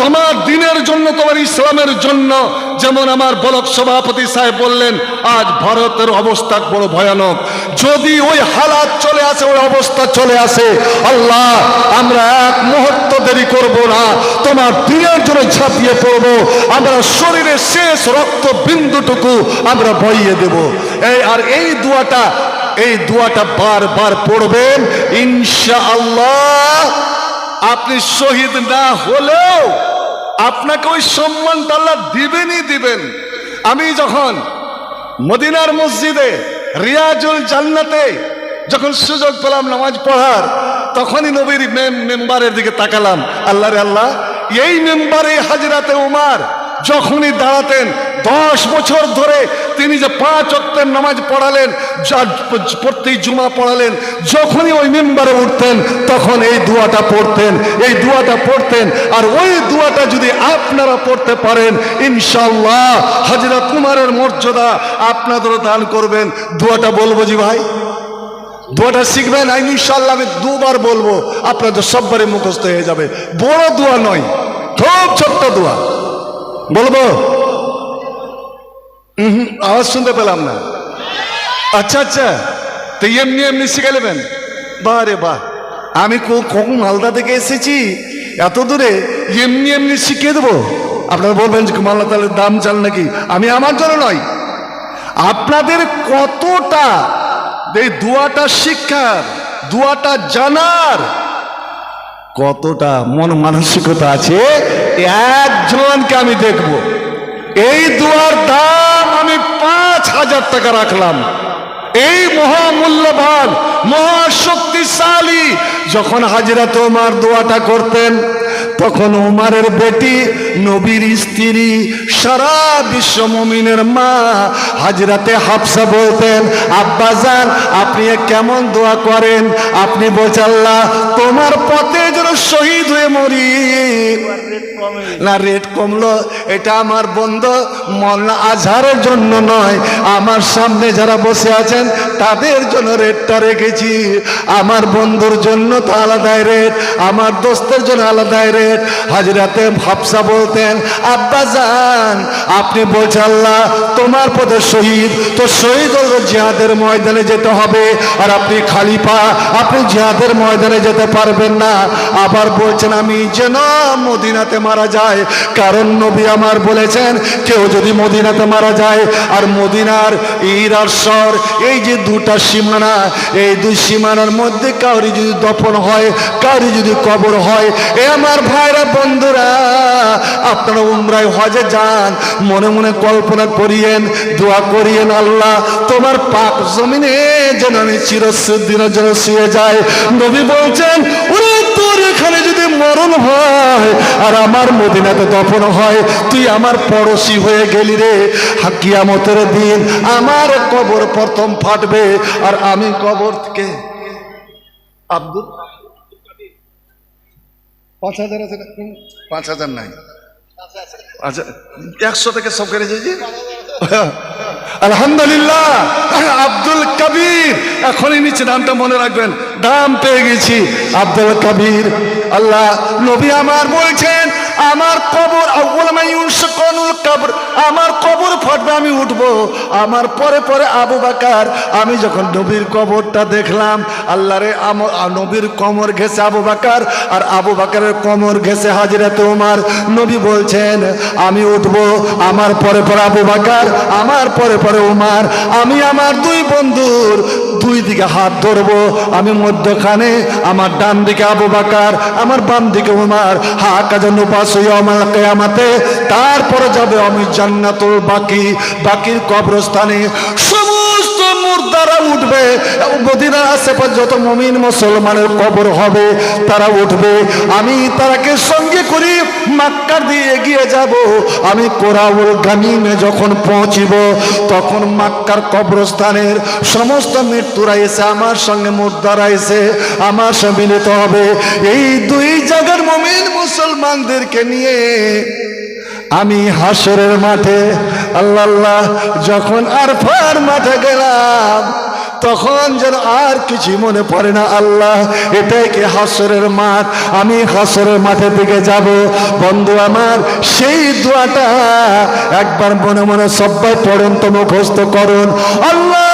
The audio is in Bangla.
তোমার দিনের জন্য, তোমার ইসলামের জন্য, যেমন আমার বলক সভাপতি সাহেব বললেন, আজ ভারতের অবস্থা বড় ভয়ানক। যদি ওই হালাত চলে আসে, ওই অবস্থা চলে আসে, আল্লাহ, আমরা এক মুহূর্ত দেরি করব না। তোমার দিনের জন্য ঝাঁপিয়ে পড়ব। আমরা শরীরের শেষ রক্ত বিন্দুটুকু আমরা বইয়ে দেব। এই, আর এই দুয়াটা এই দুয়াটা বারবার পড়বেন, ইনশাআল্লাহ, আপনি শহীদ না হলেও আপনাকে ওই সম্মান আল্লাহ দিবেনই দিবেন। আমি যখন মদিনার মসজিদে রিয়াজুল জান্নাতে যখন সুযোগ পেলাম নামাজ পড়ার, তখনই নবীর মেম- মেম্বারের দিকে তাকালাম। আল্লাহ রে আল্লাহ, এই মেম্বারে হাজরাতে উমার যখনই দাঁড়াতেন, দশ বছর ধরে তিনি যে পাঁচ অক্টের নামাজ পড়ালেন প্রত্যেক জুমা পড়ালেন, যখনই ওই মেম্বারে উঠতেন, তখন এই দুয়াটা পড়তেন, এই দুয়াটা পড়তেন, আর ওই দুয়াটা যদি আপনারা পড়তে পারেন ইনশাল্লাহ হাজরা কুমারের মর্যাদা আপনাদেরও দান করবেন। দুয়াটা বলব জি ভাই? দোয়াটা শিখবেন? আর ইনশাল্লাহ আমি দুবার বলব, আপনাদের সববারে মুখস্থ হয়ে যাবে। বড় দোয়া নয়, খুব ছোট্ট দোয়া। বলব? আওয়াজ শুনতে পেলাম না। আচ্ছা আচ্ছা। তো এমনি এমনি শিখে নেবেন? বাহ রে বাহ। আমি কখন মালদা থেকে এসেছি, এত দূরে, এমনি এমনি শিখিয়ে দেবো। আপনারা বলবেন যে মালদা তাহলে দাম চাল নাকি? আমি আমার জন্য নয়। আপনাদের কতটা, এই দুয়াটা শিক্ষার, দুয়াটা জানার কতটা মন মানসিকতা আছে একজনকে আমি দেখব। এই দুয়ার দাম আমি পাঁচ হাজার টাকা রাখলাম। এই মহামূল্যবান, মহাশক্তিশালী, যখন হাজিরা তোমার দোয়াটা করতেন তখন উমারের বেটি, নবীর স্ত্রী, সারা বিশ্ব মমিনের মা হাজরাতে হাফসা বলতেন আব্বাজান আপনি কেমন দোয়া করেন? আপনি বোঝাল্লা তোমার পথে যেন শহীদ হয়ে মরি। না, রেট কমলো, এটা আমার বন্ধু মল্লা আজহারের জন্য নয়। আমার সামনে যারা বসে আছেন, তাদের জন্য রেটটা রেখেছি। আমার বন্ধুর জন্য তো আলাদাই রেট, আমার দোস্তের জন্য আলাদাই রেট। হাজরাতে হাফসা বলতেন, আব্বা যান আপনি বোঝাল্লাহ তোমার পথে শহীদ, তো শহীদ হলো জিহাদের ময়দানে যেতে হবে। আর আপনি খালি পা আপনি জিহাদের ময়দানে যেতে পারবেন না। আবার বলছেন, আমি যেন মদিনাতে মারা যায়। কারণ নবী আমার বলেছেন, কেউ যদি মদিনাতে মারা যায়, আর মদিনার ইর আর এই যে দুটা সীমানা, এই দুই সীমানার মধ্যে কাউরি যদি দফন হয়, কাউরি যদি কবর হয়, এ আমার ভাইরা বন্ধুরা, আপনারা উমরায় হজে যান, মনে মনে কল্পনা করিয়েন, দোয়া করিয়েন আল্লাহ, তোমার পাক জমিনে যেন আমি চিরস্দিনের জন্য শুয়ে যায় নবী বলছেন ওরে তোর এখানে যদি মরণ হয় আর আমার মদিনাতে দফন হয়, তুই আমার পড়োশি হয়ে গেলি রে। হাকিয়ামতের দিন আমার কবর প্রথম ফাটবে, আর আমি কবর থেকে আব্দুল পাঁচ হাজার আছে পাঁচ হাজার নাই। আচ্ছা একশো থেকে সব কেটে যাইছি আলহামদুলিল্লাহ আব্দুল কবির। এখনই নিচে নামটা মনে রাখবেন, দাম পেয়ে গেছি। আব্দুল কবির, আল্লাহ নবী আমার বলছেন, আমার কবর আউ্বালামাইউনসকনুল কবর, আমার কবর ফাটবে, আমি উঠবো। আমার পরে পরে আবু বাকার, আমি যখন নবীর কবরটা দেখলাম, আল্লাহরে আম- আ- নবীর কমর ঘেসে আবু বাকার, আর আবু বাকারের কমর ঘেসে হাজিরাতে উমার। নবী বলছেন, আমি উঠবো, আমার পরে পরে আবু বাকার, আমার পরে পরে উমার। আমি আমার দুই বন্ধুর দুই দিকে হাত ধরবো, আমি মধ্যখানে, আমার ডান দিকে আবু বাকার, আমার বাম দিকে উমার। হা কাজন উপাস আমার কেয়ামাতে, তারপরে যাবে আমি জান্নাতুল বাকি। বাকির কবরস্থানে সমস্ত মুর্দারা উঠবে। মদিনার আশেপাশে যত মমিন মুসলমানের কবর হবে, তারা উঠবে। আমি তারাকে সঙ্গে করি মাক্কার দিয়ে এগিয়ে যাব। আমি কোরাউল যখন পৌঁছিব, তখন মাক্কার কবরস্থানের সমস্ত মৃত্যুরা এসে আমার সঙ্গে মুর্দারা এসে আমার সঙ্গে মিলিত হবে। এই দুই জায়গার মমিন মুসলমানদেরকে নিয়ে আমি হাসরের মাঠে, আল্লাহ যখন আরফার মাঠে গেলাম, তখন যেন আর কিছু মনে পড়ে না, আল্লাহ, এটাই কি হাসরের মাঠ? আমি হাসরের মাঠের দিকে যাব। বন্ধু আমার, সেই দোয়াটা একবার মনে মনে সবাই পড়েন তো মুখস্থ করুন। আল্লাহ